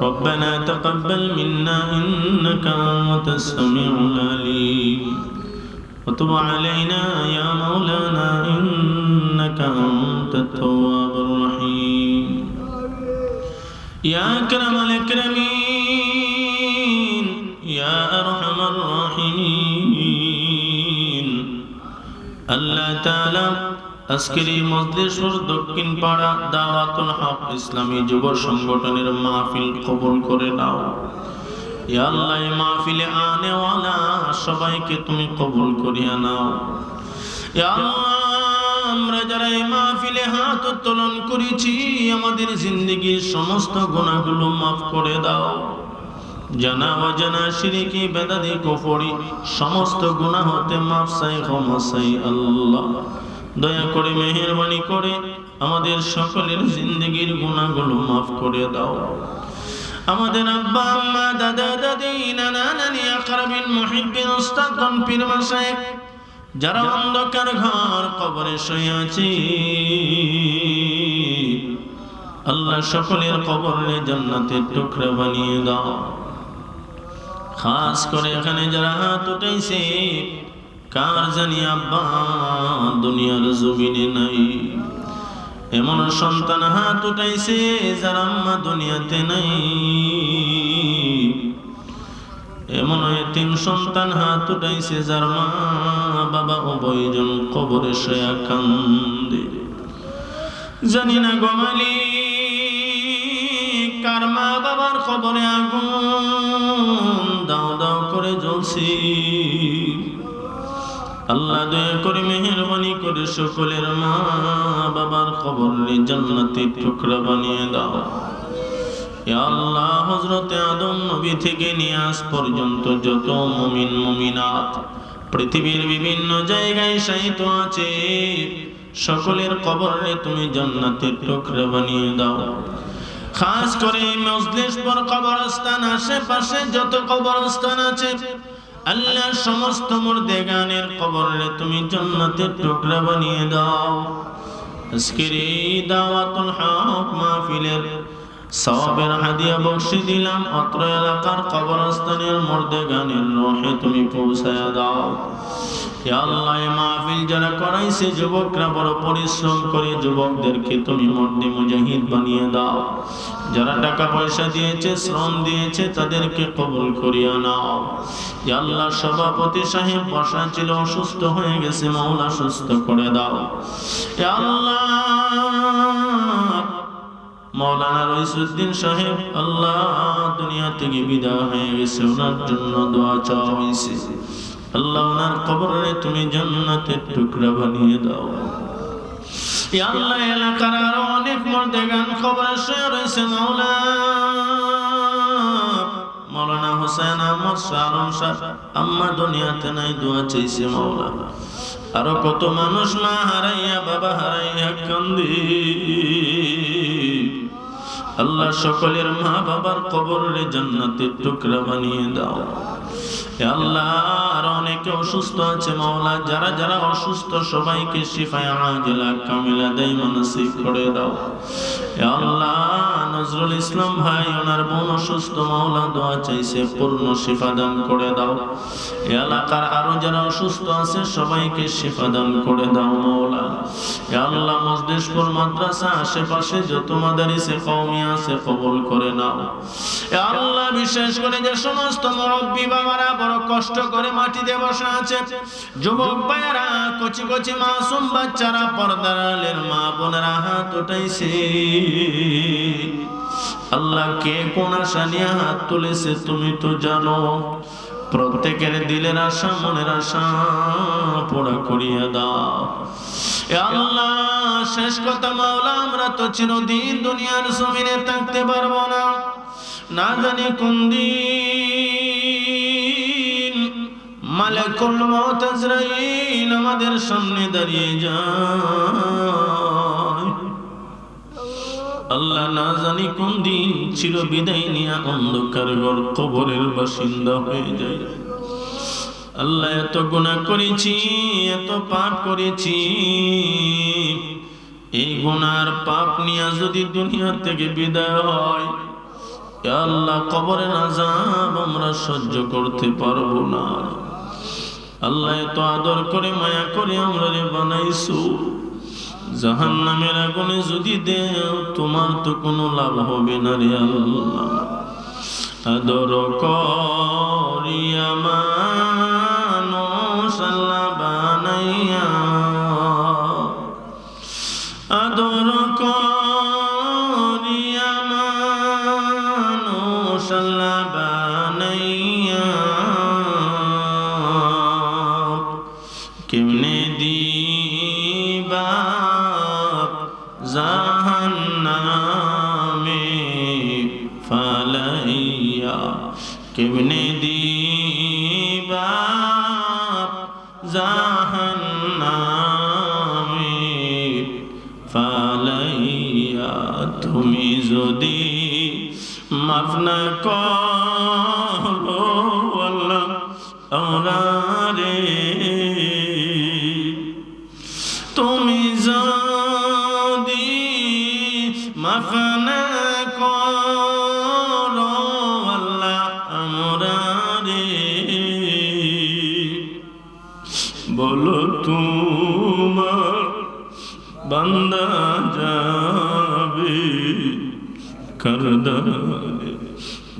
ربنا تقبل منا إنك أنت السميع العليم. وتب علينا يا مولانا إنك أنت التواب الرحيم. يا أكرم الأكرمين يا أرحم الراحمين. الله تعالى আজকের এই মজলিসুর দক্ষিণ পাড়া দাওয়াতুল হক ইসলামী যুব সংগঠনের মাহফিল কবুল করে নাও। ইয়া আল্লাহ, এই মাহফিলে আনেওয়ালা সবাইকে তুমি কবুল করিয়া নাও। ইয়া আল্লাহ, আমরা যারা এই মাহফিলে হাত উত্তোলন করেছি, আমাদের জিন্দগির সমস্ত গুণাগুলো মাফ করে দাও। জানা অজানা শিরিকি বেদাদি, কুফরি, সমস্ত গুনাহ হতে মাফ চাই, ক্ষমা চাই আল্লাহ। দয়া করে মেহেরবানি করে আমাদের সকলের জিন্দগির গুণাগুলো মাফ করে দাও। আমাদের আব্বা, আম্মা, দাদা, দাদি, নানা, নানি আকরাবিন মুহিব্বিন উস্তাদগণ পীর মাশায়েখ যারা অন্ধকার ঘর কবরে শুয়ে আছে। আল্লাহ সকলের কবরে জান্নাতের টুকরা বানিয়ে দাও। খাস করে এখানে যারা হাত উঠাইছে কার জানি আব্বা, দুনিয়ার জমিনে নাই। এমন সন্তান হাত উঠাইছে যার আম্মা দুনিয়াতে নাই। এমন এতিম সন্তান হাত উঠাইছে যার মা, বাবা উভয়জন কবরে শয়া কান্দে। জানি না গমালি কার মা বাবার খবরে আগুন দাও দাও করে জ্বলছি। আল্লাহ দয়া করে মেহরবানি করে সকলের মা বাবার খবর জান্নাতি টুকরা বানিয়ে দাও। আল্লাহ হজরতে আদম নবী থেকে নিয়ে আজ পর্যন্ত যত মুমিন, মুমিনাত পৃথিবীর বিভিন্ন জায়গায় সাহিত্য আছে, সকলের কবরে তুমি জান্নাতের টুকরা বানিয়ে দাও। খাস করে মজলিসপুর কবরস্থান, আশেপাশে যত কবরস্থান আছে আল্লাহ সমস্ত মুর্দে গানের কবরে তুমি জান্নাতের টুকরা বানিয়ে দাও। আজকের এই দাওয়াতুল হক মাহফিলের সওয়াবের হাদিয়া বক্সি দিলাম, অত্র এলাকার কবরস্থানের মুর্দে গানের রহে তুমি পৌঁছায় দাও। আল্লাহ মাহফিল যারা করাইছে যুবকরা বড় পরিশ্রম করে যুবকদেরকে তুমি মর্দে মুজাহিদ বানিয়ে দাও। যারা টাকা পয়সা দিয়েছে, শ্রম দিয়েছে, তাদেরকে কবুল করিয়া নাও। আল্লাহ, সভাপতি সাহেব বসা ছিল, অসুস্থ হয়ে গেছে, মাওলা সুস্থ করে দাও। আল্লাহ! মৌলানা রইসুদ্দিন সাহেব, আল্লাহ দুনিয়া থেকে বিদায় হয়ে গেছে, ওনার জন্য দোয়া চাওয়া হয়েছে। আল্লাহ ওনার কবরে তুমি জান্নাতের টুকরা বানিয়ে দাও। আল্লাহ এলাকার আরও অনেক মর্দে গান খবর শুয়ে রয়েছে মাওলা মৌলানা হোসেন আহমদ শাহরুম শাহ আম্মা দুনিয়াতে নাই, দোয়া চাইছে মাওলা আরও কত মানুষ মা হারাইয়া, বাবা হারাইয়া কান্দি। আল্লাহ সকলের মা বাবার কবরের জান্নাতের টুকরা বানিয়ে দাও। এ আল্লাহ আর অনেকে অসুস্থ আছে, মাওলা। যারা যারা অসুস্থ, সবাইকে শিফায় আজলা কামিলা দেয়, মানসিক করে দাও। আল্লাহ, নজরুল ইসলাম ভাই, ওনার বোন অসুস্থ, মাওলা, দোয়া চাইছে, পূর্ণ শিফা দান করে দাও। এলাকার আরও যারা অসুস্থ আছে, সবাইকে শিফা দান করে দাও, মাওলা। আল্লাহ মজদেশপুর মাদ্রাসা আশেপাশে যত মাদারিসে কওমি আছে, কবুল করে নাও। আল্লাহ, বিশেষ করে যে সমস্ত মুরব্বী বাবারা বড় কষ্ট করে মাটিতে বসা আছে। যুবক ভাইয়েরা, কচি কচি মাসুম বাচ্চারা পর্দার আলের মা বোনেরা, হাত উঠাইছে। আল্লাহ কে কোন আশা নিয়ে হাত তুলেছে তুমি তো জানো। প্রত্যেকের দিলের আশা, মনের আশা পোড়া করিয়া দাও। আল্লাহ, শেষ কথা মাওলা, আমরা তো চিরদিন দুনিয়ার জমিনে থাকতে পারব না। না জানি কোন দিন মালাকুল মউত আজরাইল আমাদের সামনে দাঁড়িয়ে যায়। আল্লাহ না জানি কোন দিন চির বিদায় নিয়ে অন্ধকার ঘর কবরের বাসিন্দা হয়ে যায়। আল্লাহ এত গুণা করেছি, এত পাপ করেছি। এই গুনার পাপ নিয়ে যদি দুনিয়া থেকে বিদায় হয় আল্লাহ কবরের আজাব আমরা সহ্য করতে পারব না। আল্লাহ তো আদর করে, মায়া করে আমরা রে বানাইছো। জাহান নামের আগুনে যদি দেও, তোমার তো কোনো লাভ হবে না রে আল্লাহ। আদর করিয়া মানুষ জাহান্নামে ফালাইয়া কেমনে দিবা? জাহান্নামে ফালাইয়া তুমি যদি মাফ না করো আল্লাহ বলো তোমার বান্দা যাবে করদারে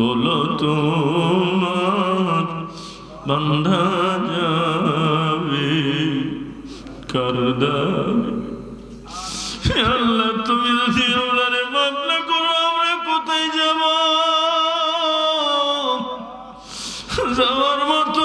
বলো তোমার বান্দা যাবে করদারে আল্লাহ, তুমি যদি আমারে মাফ না করো, আমরা কোথায় যাব? যাওয়ার মতো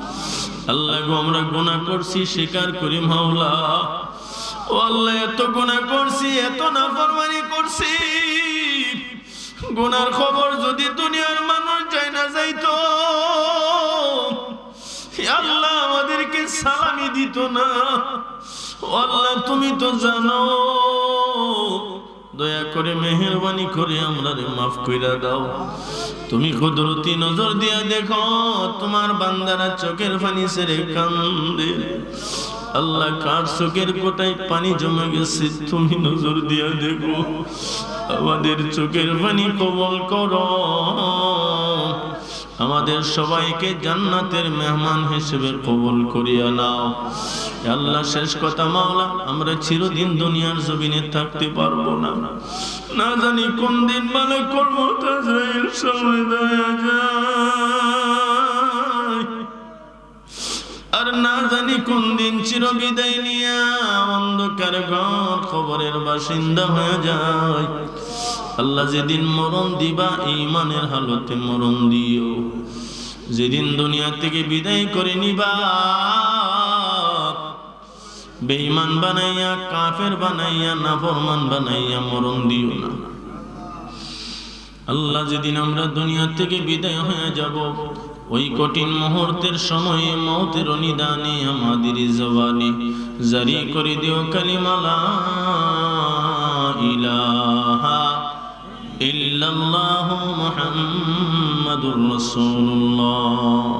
আল্লাহ গো, আমরা গুনাহ করছি, স্বীকার করি মাওলা। ও আল্লাহ, এত গুনাহ করছি, এত নাফরমানি করছি। গুনার খবর যদি দুনিয়ার মানুষ যায় না যাইতো আল্লাহ আমাদেরকে সালামি দিত না। আল্লাহ, তুমি তো জানো দয়া করে মেহরবানি করে আমরা রে মাফ কইরা দাও। তুমি কুদরতি নজর দিয়া দেখো, তোমার বান্দারা চোখের পানি ছেড়ে কান্দে। আল্লাহ কার চোখের কোটায় পানি জমে গেছে, তুমি নজর দিয়া দেখো। আমাদের চোখের পানি কবল করো। আমাদের সবাইকে জান্নাতের মেহমান হিসেবে কবল করিয়া নাও। আল্লাহ শেষ কথা মাওলা, আমরা চিরদিন দুনিয়ার জমিনে থাকতে পারব না। না জানি কোন দিন মানে করব তাজরাইল সময় দেয়া যায়। আর না জানি কোন দিন চির বিদায় নিয়া অন্ধকার ঘর খবরের বাসিন্দা হয়ে যায়। আল্লাহ যেদিন মরণ দিবা ইমানের হালতে মরণ দিও। যেদিন দুনিয়া থেকে বিদায় করে নিবা বেঈমান বানাইয়া, কাফের বানাইয়া, নাফরমান বানাইয়া মরণ দিও না। আল্লাহ যেদিন আমরা দুনিয়া থেকে বিদায় হয়ে যাব, ওই কঠিন মুহূর্তের সময়ে মৌতের নিদানে আমাদের জবানে জারি করে দিও কালিমালা ইলাহা ইল্লাল্লাহু মুহাম্মাদুর রাসূলুল্লাহ।